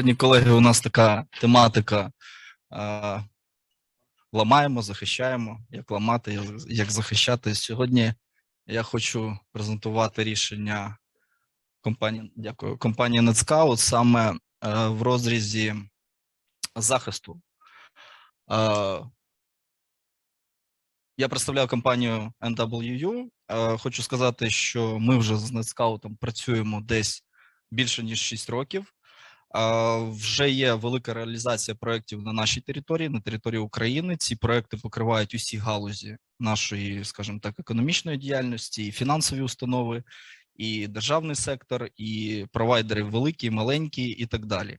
Сьогодні, колеги, у нас така тематика. е, Ламаємо, захищаємо. Як ламати, як- захищати. Сьогодні я хочу презентувати рішення компанії, дякую, компанії NetScout саме е, в розрізі захисту. Е, Я представляю компанію NWU. Е, Хочу сказати, що ми вже з NetScout працюємо десь більше ніж 6 років. Вже є велика реалізація проєктів на нашій території, на території України. Ці проекти покривають усі галузі нашої, скажімо так, економічної діяльності, і фінансові установи, і державний сектор, і провайдери великі, маленькі, і так далі.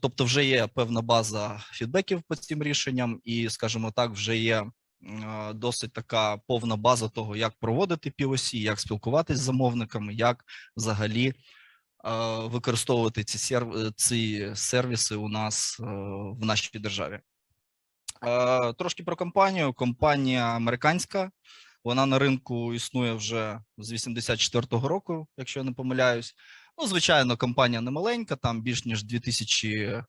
Тобто, вже є певна база фідбеків по цим рішенням, і, скажімо так, вже є досить така повна база того, як проводити POC, як спілкуватись з замовниками, як взагалі використовувати ці серв... ці сервіси у нас е, в нашій державі. Трошки про компанію. Компанія американська. Вона на ринку існує вже з 84-го року, якщо я не помиляюсь. Ну, звичайно, компанія не маленька, там більш ніж 2000 е,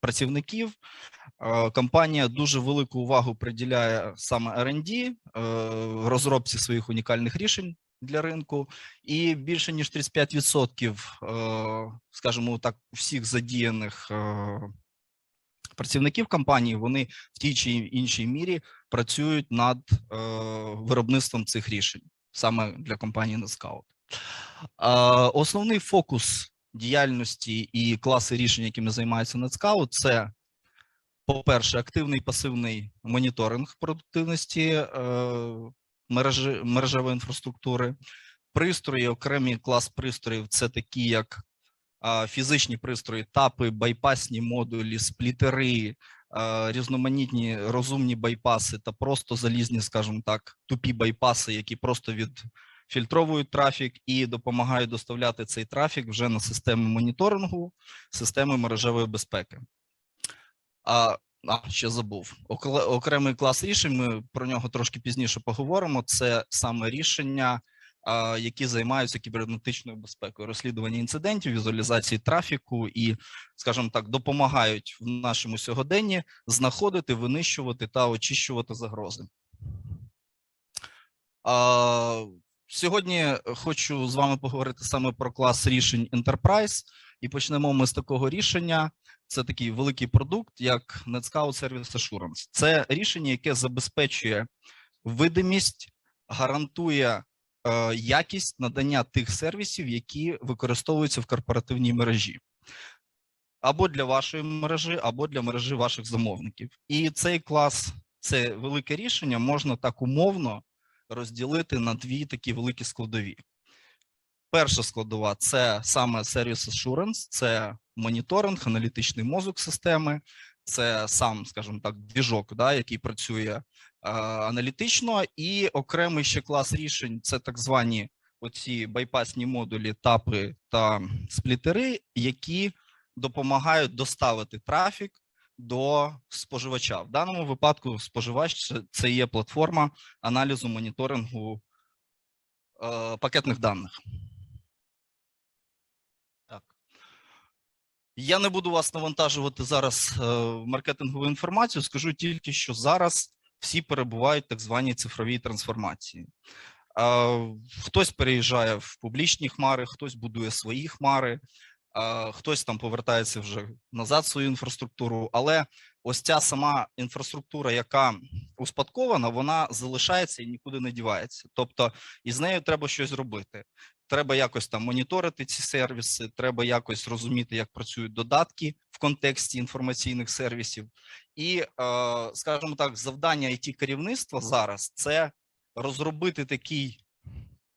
працівників. Е, Компанія дуже велику увагу приділяє саме R&D, е, розробці своїх унікальних рішень для ринку, і більше ніж 35%, е, скажімо так, всіх задіяних е, працівників компанії вони в тій чи іншій мірі працюють над е, виробництвом цих рішень саме для компанії. Е, Основний фокус діяльності і класи рішень, якими займається NetScout, це по-перше, активний пасивний моніторинг продуктивності мережі, мережевої інфраструктури. Пристрої, окремі клас пристроїв це такі, як фізичні пристрої, тапи, байпасні модулі, сплітери, різноманітні розумні байпаси та просто залізні, скажімо так, тупі байпаси, які просто відфільтровують трафік і допомагають доставляти цей трафік вже на системи моніторингу, системи мережевої безпеки. А, ще забув. Окремий клас рішень. Ми про нього трошки пізніше поговоримо. Це саме рішення, які займаються кібернетичною безпекою, розслідування інцидентів, візуалізації трафіку і, скажімо так, допомагають в нашому сьогоденні знаходити, винищувати та очищувати загрози. Сьогодні хочу з вами поговорити саме про клас рішень Enterprise, і почнемо ми з такого рішення. Це такий великий продукт, як NetScout Service Assurance. Це рішення, яке забезпечує видимість, гарантує е, якість надання тих сервісів, які використовуються в корпоративній мережі, або для вашої мережі, або для мережі ваших замовників. І цей клас, це велике рішення, можна так умовно розділити на дві такі великі складові. Перша складова це саме Service Assurance, це моніторинг, аналітичний мозок системи, це сам, скажімо так, двіжок, да, який працює е, аналітично, і окремий ще клас рішень це так звані оці байпасні модулі, тапи та сплітери, які допомагають доставити трафік до споживача. В даному випадку споживач це, є платформа аналізу моніторингу е, пакетних даних. Я не буду вас навантажувати зараз е, маркетингову інформацію. Скажу тільки, що зараз всі перебувають в так званій цифровій трансформації. Е, Хтось переїжджає в публічні хмари, хтось будує свої хмари, е, хтось там повертається вже назад в свою інфраструктуру. Але ось ця сама інфраструктура, яка успадкована, вона залишається і нікуди не дівається. Тобто, із нею треба щось робити треба якось там моніторити ці сервіси, треба якось розуміти, як працюють додатки в контексті інформаційних сервісів. І, е, скажімо так, завдання it керівництва зараз це розробити такий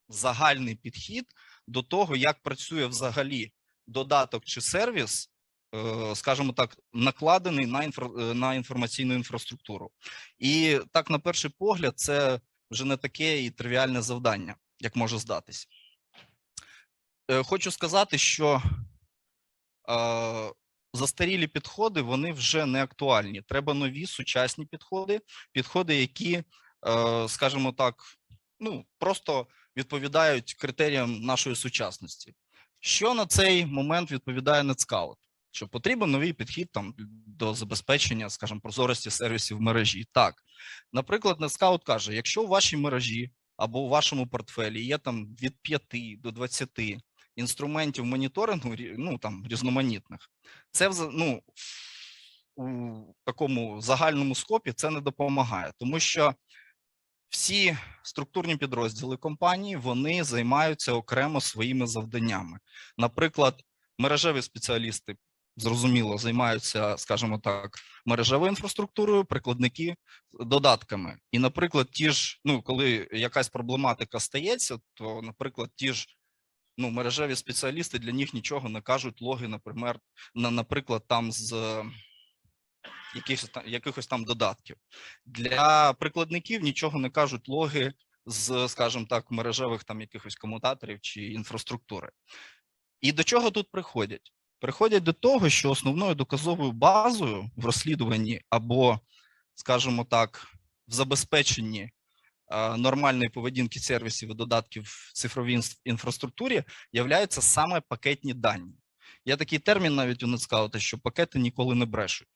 загальний підхід до того, як працює взагалі додаток чи сервіс, е, скажімо так, накладений на інфра, е, на інформаційну інфраструктуру. І так, на перший погляд, це вже не таке і тривіальне завдання, як може здатись. Е, Хочу сказати, що е, застарілі підходи вони вже не актуальні. Треба нові сучасні підходи, підходи, які, е, скажімо так, ну просто відповідають критеріям нашої сучасності. Що на цей момент відповідає NetScout? Що потрібен новий підхід там до забезпечення, скажімо, прозорості сервісів в мережі. Так, наприклад, NetScout каже: якщо у вашій мережі або у вашому портфелі є там від 5 до 20 інструментів моніторингу, ну там різноманітних, це ну, у такому загальному скопі це не допомагає, тому що всі структурні підрозділи компанії вони займаються окремо своїми завданнями. Наприклад, мережеві спеціалісти зрозуміло займаються, скажімо так, мережевою інфраструктурою, прикладники додатками. І, наприклад, ті ж, ну коли якась проблематика стається, то, наприклад, ті ж ну, мережеві спеціалісти для них нічого не кажуть логи, наприклад, на, наприклад, там з е, якихось якихось там додатків. Для прикладників нічого не кажуть логи з, скажімо так, мережевих там якихось комутаторів чи інфраструктури. І до чого тут приходять? Приходять до того, що основною доказовою базою в розслідуванні або, скажімо так, в забезпеченні нормальної поведінки сервісів і додатків в цифровій інфраструктурі являються саме пакетні дані. Є такий термін навіть у NetScout, що пакети ніколи не брешуть.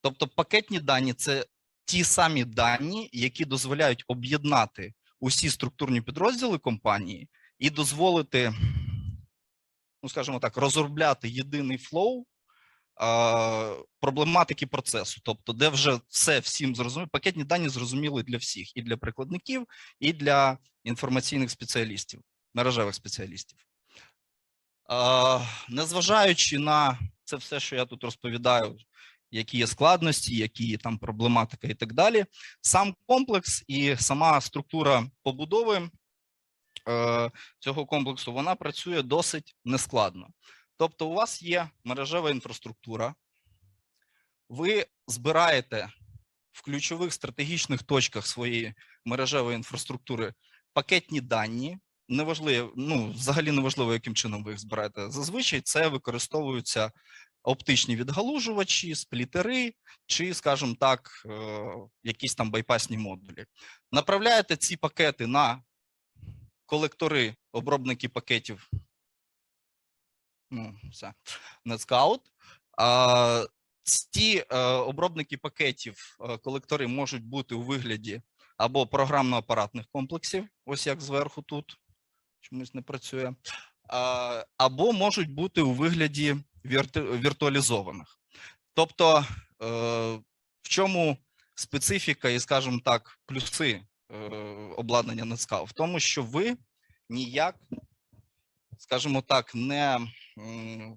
Тобто пакетні дані це ті самі дані, які дозволяють об'єднати усі структурні підрозділи компанії і дозволити, ну скажімо так, розробляти єдиний флоу проблематики процесу, тобто, де вже все всім зрозуміло, пакетні дані зрозуміли для всіх, і для прикладників, і для інформаційних спеціалістів, мережевих спеціалістів. Незважаючи на це все, що я тут розповідаю, які є складності, які є там проблематика і так далі. Сам комплекс і сама структура побудови е, цього комплексу вона працює досить нескладно. Тобто, у вас є мережева інфраструктура, ви збираєте в ключових стратегічних точках своєї мережевої інфраструктури пакетні дані. Неважливо, ну взагалі неважливо, яким чином ви їх збираєте. Зазвичай це використовуються оптичні відгалужувачі, сплітери, чи, скажімо так, е, якісь там байпасні модулі. Направляєте ці пакети на колектори, обробники пакетів. Ну, все. А, ці е, обробники пакетів, е, колектори можуть бути у вигляді або програмно-апаратних комплексів, ось як зверху тут, чомусь не працює, або можуть бути у вигляді вірту- віртуалізованих. Тобто, е, в чому специфіка і, скажімо так, плюси обладнання NetScout? В тому, що ви ніяк, скажімо так, не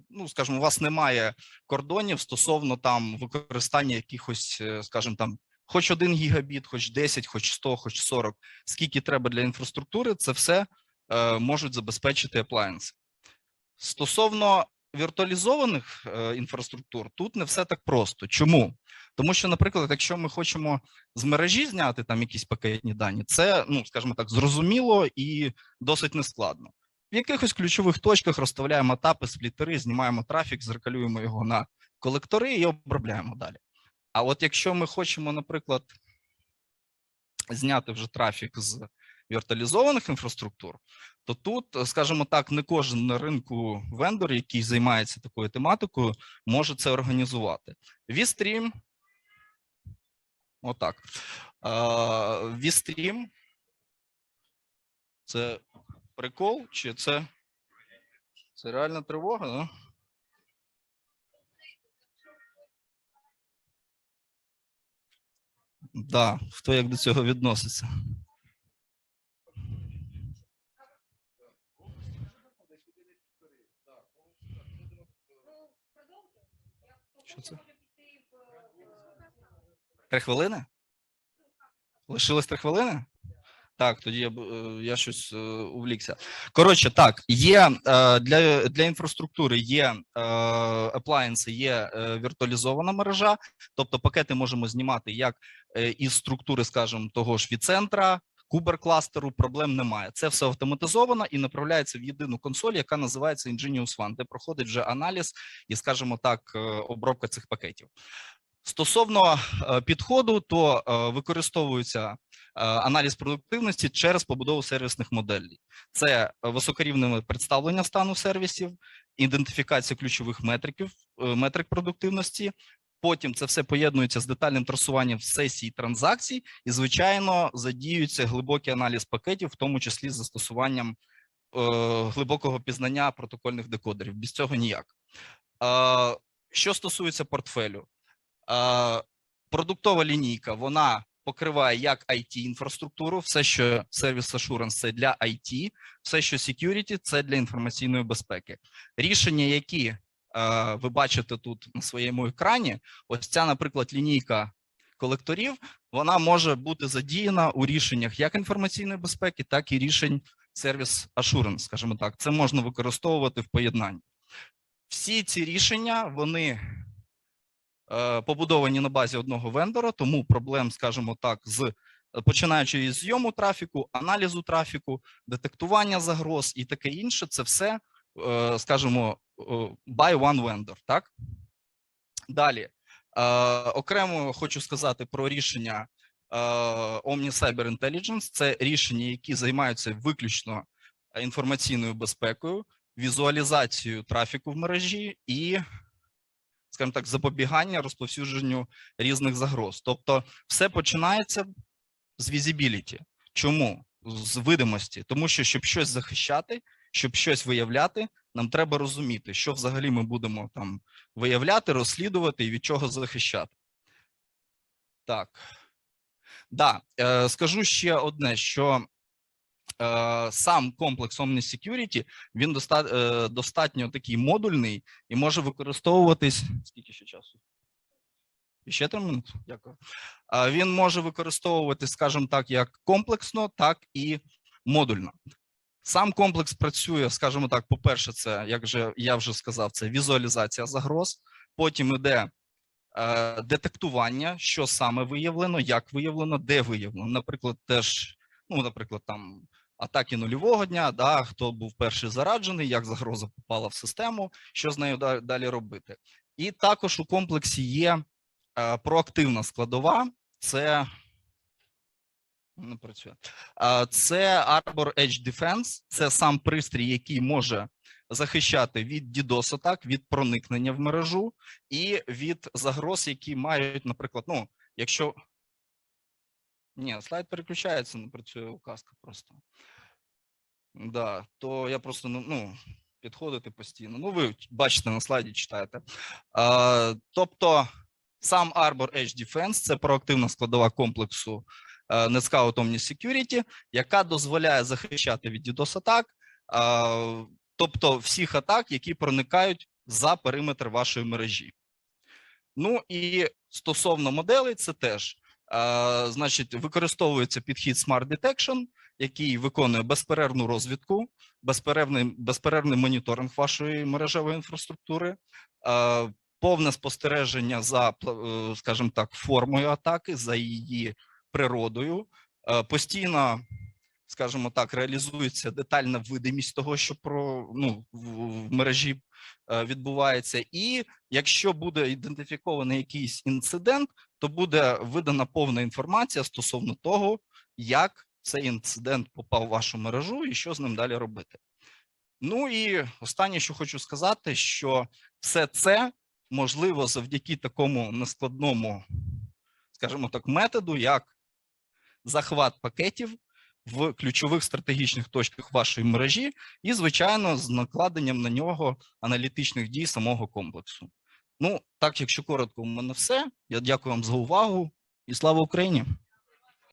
ну, скажімо, у вас немає кордонів стосовно там використання якихось, е, скажімо, там. Хоч 1 гігабіт, хоч 10, хоч 100, хоч 40, скільки треба для інфраструктури, це все е, можуть забезпечити appliance. Стосовно віртуалізованих е, інфраструктур, тут не все так просто. Чому? Тому що, наприклад, якщо ми хочемо з мережі зняти там якісь пакетні дані, це, ну скажімо так, зрозуміло і досить нескладно. В якихось ключових точках розставляємо етапи, сплітери, знімаємо трафік, зеркалюємо його на колектори і обробляємо далі. А от якщо ми хочемо, наприклад, зняти вже трафік з віртуалізованих інфраструктур, то тут, скажімо так, не кожен на ринку вендор, який займається такою тематикою, може це організувати. Vstream, отак. Vstream – це прикол, чи це, це реальна тривога? Да? Да, хто як до цього відноситься? Що це? Три хвилини? Лишилось три хвилини? Так, тоді я, е, я щось е, увлікся. Коротше, так, є е, для, для інфраструктури є appliance, є віртуалізована мережа, тобто пакети можемо знімати як із структури, скажімо, того ж від-центра, кубер-кластеру, проблем немає. Це все автоматизовано і направляється в єдину консоль, яка називається Ingenious One, де проходить вже аналіз і, скажімо так, обробка цих пакетів. Стосовно е, підходу, то е, використовується е, аналіз продуктивності через побудову сервісних моделей. Це високорівневе представлення стану сервісів, ідентифікація ключових метриків, метрик продуктивності. Потім це все поєднується з детальним трасуванням сесій транзакцій, і, звичайно, задіюється глибокий аналіз пакетів, в тому числі з застосуванням глибокого пізнання протокольних декодерів. Без цього ніяк. Що стосується портфелю, продуктова лінійка вона покриває як IT інфраструктуру, все, що Service Assurance – це для IT, все, що security – це для інформаційної безпеки. Рішення, які е, ви бачите тут на своєму екрані, ось ця, наприклад, лінійка колекторів, вона може бути задіяна у рішеннях як інформаційної безпеки, так і рішень Service Assurance, скажімо так. Це можна використовувати в поєднанні. Всі ці рішення, вони е, побудовані на базі одного вендора, тому проблем, скажімо так, з починаючи із зйому трафіку, аналізу трафіку, детектування загроз і таке інше, це все, е, скажімо, е, by one vendor, так? Далі, е, окремо хочу сказати про рішення е, Omni Cyber Intelligence. Це рішення, які займаються виключно інформаційною безпекою, візуалізацією трафіку в мережі і, скажімо так, запобігання розповсюдженню різних загроз. Тобто, все починається з візібіліті. Чому? З видимості, тому що щоб щось захищати, щоб щось виявляти, нам треба розуміти, що взагалі ми будемо там виявляти, розслідувати і від чого захищати. Так. Да, е, скажу ще одне: що сам комплекс Omni Security, він е, достатньо такий модульний і може використовуватись. Скільки ще часу? Ще три минути? Дякую. А, Він може використовуватись, скажімо так, як комплексно, так і модульно. Сам комплекс працює, скажімо так, по-перше, це, як вже я вже сказав, це візуалізація загроз. Потім іде е, детектування, що саме виявлено, як виявлено, де виявлено. Наприклад, теж, ну, наприклад, там атаки нульового дня, да, хто був перший зараджений, як загроза попала в систему, що з нею далі робити. І також у комплексі є е, проактивна складова. Це не працює. Це Arbor Edge Defense, це сам пристрій, який може захищати від DDoS атак, від проникнення в мережу і від загроз, які мають, наприклад, ну, якщо. Ні, слайд переключається, не працює указка просто. Да, то я просто ну, ну, підходити постійно. Ну, ви бачите на слайді, читаєте. А, тобто, сам Arbor Edge Defense – це проактивна складова комплексу NetScout Omni Security, яка дозволяє захищати від DDoS атак, е, тобто всіх атак, які проникають за периметр вашої мережі. Ну і стосовно моделей, це теж значить використовується підхід Smart Detection, який виконує безперервну розвідку, безперервний, безперервний моніторинг вашої мережевої інфраструктури. е, Повне спостереження за, е, скажімо так, формою атаки, за її природою. Е, Постійно, скажімо так, реалізується детальна видимість того, що про ну в мережі е, відбувається. І якщо буде ідентифікований якийсь інцидент, то буде видана повна інформація стосовно того, як цей інцидент попав в вашу мережу і що з ним далі робити. Ну і останнє, що хочу сказати, що все це можливо завдяки такому нескладному, скажімо так, методу, як захват пакетів в ключових стратегічних точках вашої мережі, і, звичайно, з накладенням на нього аналітичних дій самого комплексу. Ну, так, якщо коротко, у мене все. Я дякую вам за увагу і слава Україні!